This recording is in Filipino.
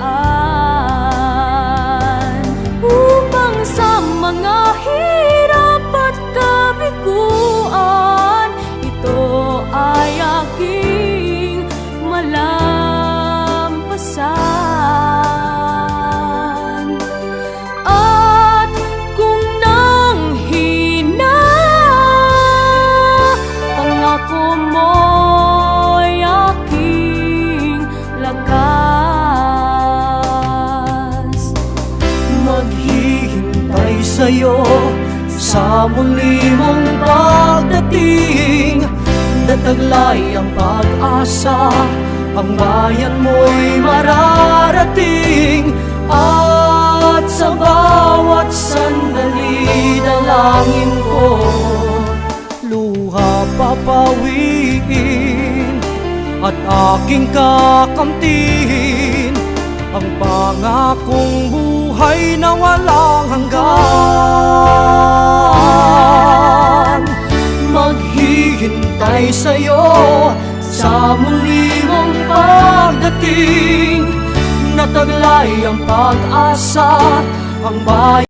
are sa'yo sa muli mong pagdating. Nataglay ang pag-asa Ang bayan mo'y mararating. At sa bawat sandali dalangin ko Luha papawiin At aking kakamtin ang pangakong buhay na walang hanggan Maghihintay sa'yo sa muli mong pagdating. Nataglay ang pag-asa ang bayan